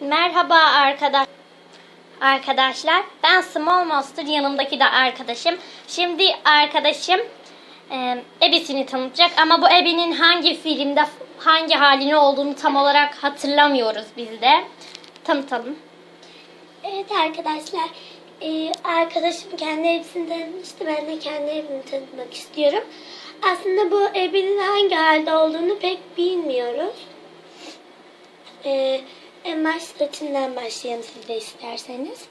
Merhaba arkadaş arkadaşlar. Ben Small Monster yanımdaki de arkadaşım. Şimdi arkadaşım e, ebesini tanıtacak ama bu ebenin hangi filmde hangi halini olduğunu tam olarak hatırlamıyoruz biz de. Tanıtalım. Evet arkadaşlar, e, arkadaşım kendi evini tanıtmıştı. Ben de kendi evimi tanıtmak istiyorum. Aslında bu evinin hangi halde olduğunu pek bilmiyoruz. E, en baş saçından başlayalım siz isterseniz.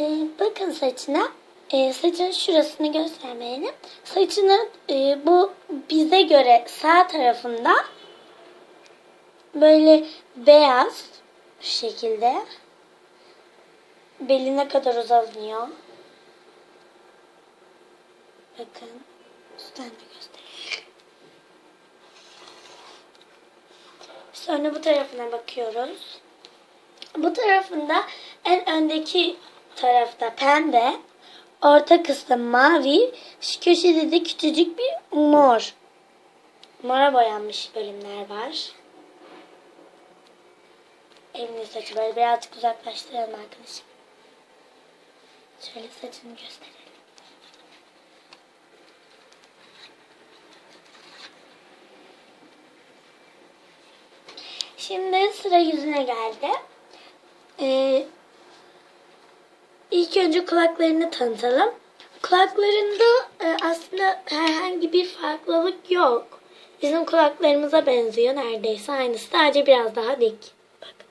E, bakın saçına. E, saçın şurasını göstermeyelim. Saçının e, bu bize göre sağ tarafında böyle beyaz şu şekilde beline kadar uzanıyor. Bakın. Üstten de göstereyim. Sonra bu tarafına bakıyoruz. Bu tarafında en öndeki tarafta pembe, orta kısım mavi, şu köşede de küçücük bir mor. Mora boyanmış bölümler var. Elini saçı böyle birazcık uzaklaştıralım arkadaşım. Şöyle saçını gösterelim. Şimdi sıra yüzüne geldi. Ee, ilk önce kulaklarını tanıtalım. Kulaklarında e, aslında herhangi bir farklılık yok. Bizim kulaklarımıza benziyor neredeyse aynısı. Sadece biraz daha dik. Bakın.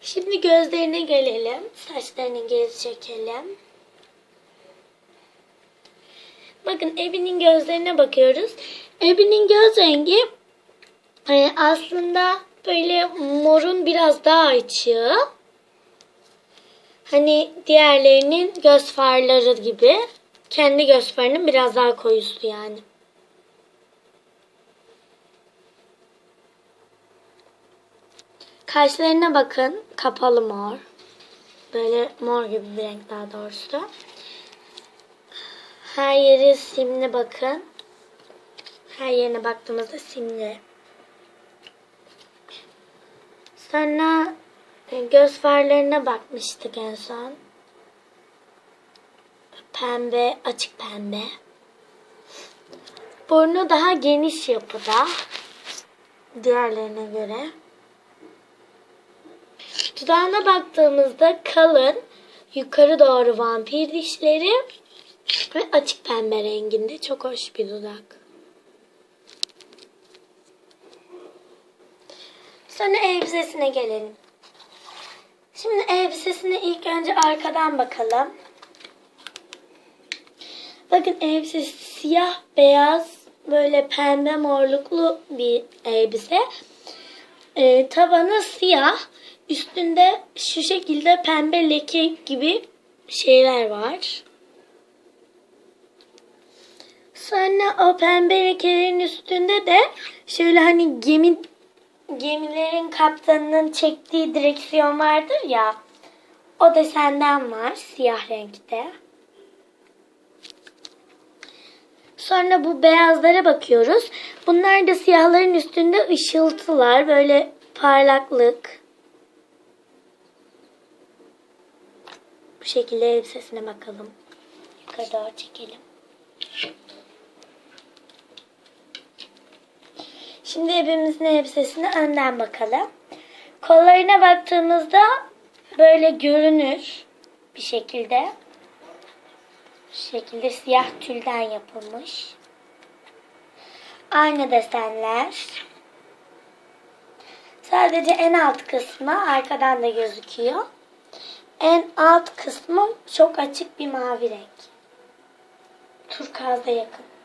Şimdi gözlerine gelelim. Saçlarını geri çekelim. Bakın Ebi'nin gözlerine bakıyoruz. Ebi'nin göz rengi e, aslında böyle morun biraz daha açığı. Hani diğerlerinin göz farları gibi. Kendi göz farının biraz daha koyusu yani. Kaşlarına bakın. Kapalı mor. Böyle mor gibi bir renk daha doğrusu. Her yeri simli bakın. Her yerine baktığımızda simli. Sonra e, göz farlarına bakmıştık en son. Pembe, açık pembe. Burnu daha geniş yapıda. Diğerlerine göre. Dudağına baktığımızda kalın, yukarı doğru vampir dişleri ve açık pembe renginde çok hoş bir dudak. Sonra elbisesine gelelim. Şimdi elbisesine ilk önce arkadan bakalım. Bakın elbisesi siyah beyaz böyle pembe morluklu bir elbise. Ee, tabanı siyah. Üstünde şu şekilde pembe leke gibi şeyler var. Sonra o pembe lekelerin üstünde de şöyle hani gemi gemilerin kaptanının çektiği direksiyon vardır ya. O desenden var siyah renkte. Sonra bu beyazlara bakıyoruz. Bunlar da siyahların üstünde ışıltılar, böyle parlaklık. Bu şekilde elbisesine bakalım. Yukarı doğru çekelim. Şimdi hepimizin elbisesine önden bakalım. Kollarına baktığımızda böyle görünür bir şekilde. Bu şekilde siyah tülden yapılmış. Aynı desenler. Sadece en alt kısmı arkadan da gözüküyor. En alt kısmı çok açık bir mavi renk. Turkuaz'a yakın.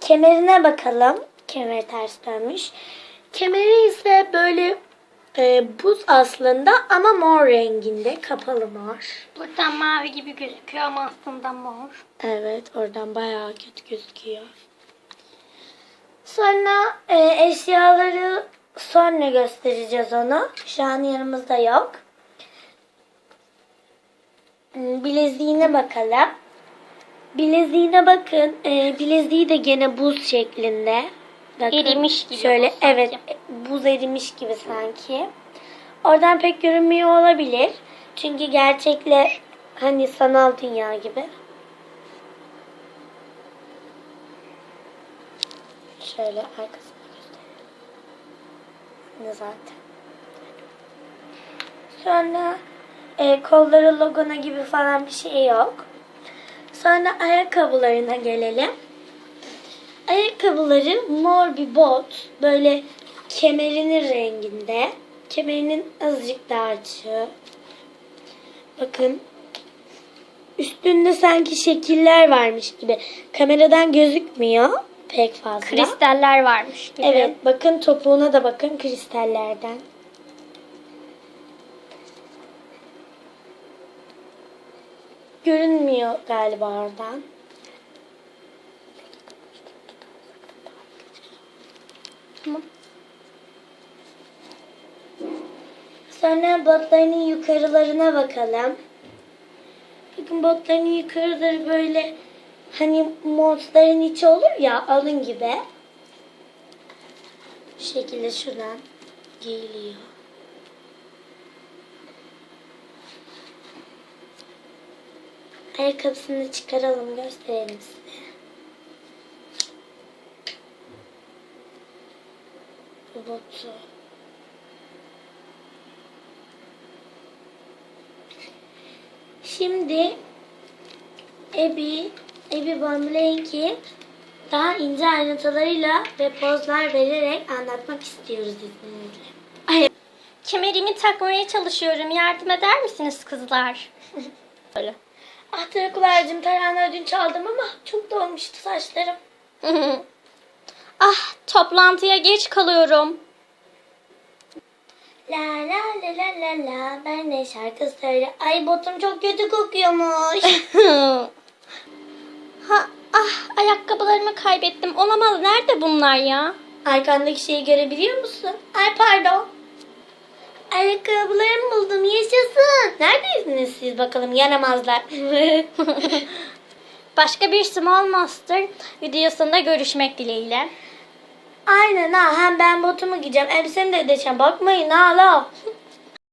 Kemerine bakalım. Kemer ters dönmüş. Kemeri ise böyle e, buz aslında ama mor renginde. Kapalı mor. Buradan mavi gibi gözüküyor ama aslında mor. Evet oradan bayağı kötü gözüküyor. Sonra e, eşyaları sonra göstereceğiz onu. Şu an yanımızda yok. Hmm, Bileziğine bakalım. Bileziğine bakın. E, bileziği de gene buz şeklinde. Bakın, Erimiş gibi Şöyle evet buz erimiş gibi sanki. Oradan pek görünmüyor olabilir. Çünkü gerçekle hani sanal dünya gibi. Şöyle arkasını göstereyim. Ne zaten. Sonra e, kolları logona gibi falan bir şey yok. Sonra ayakkabılarına gelelim. Ayakkabıları mor bir bot. Böyle kemerinin renginde. Kemerinin azıcık daha açığı. Bakın. Üstünde sanki şekiller varmış gibi. Kameradan gözükmüyor pek fazla. Kristaller varmış gibi. Evet bakın topuğuna da bakın kristallerden. Görünmüyor galiba oradan. Tamam. Sonra botlarının yukarılarına bakalım. Bakın botların yukarıları böyle hani montların içi olur ya alın gibi. Bu şekilde şuradan giyiliyor. Ayakkabısını çıkaralım gösterelim size. Botu. Şimdi Ebi, Ebi Bamlenk'i daha ince ayrıntılarıyla ve pozlar vererek anlatmak istiyoruz izninizle. Kemerimi takmaya çalışıyorum. Yardım eder misiniz kızlar? Böyle. Ah Drakular'cığım tarhana ödünç aldım ama çok dolmuştu saçlarım. ah toplantıya geç kalıyorum. La la la la la la ben de şarkı söyle. Ay botum çok kötü kokuyormuş. ha, ah ayakkabılarımı kaybettim. Olamaz. Nerede bunlar ya? Arkandaki şeyi görebiliyor musun? Ay pardon. Ayakkabılarımı buldum yaşasın. Neredeydiniz siz bakalım yaramazlar. Başka bir Small Monster videosunda görüşmek dileğiyle. Aynen ha hem ben botumu giyeceğim elbisemi de edeceğim bakmayın ha la.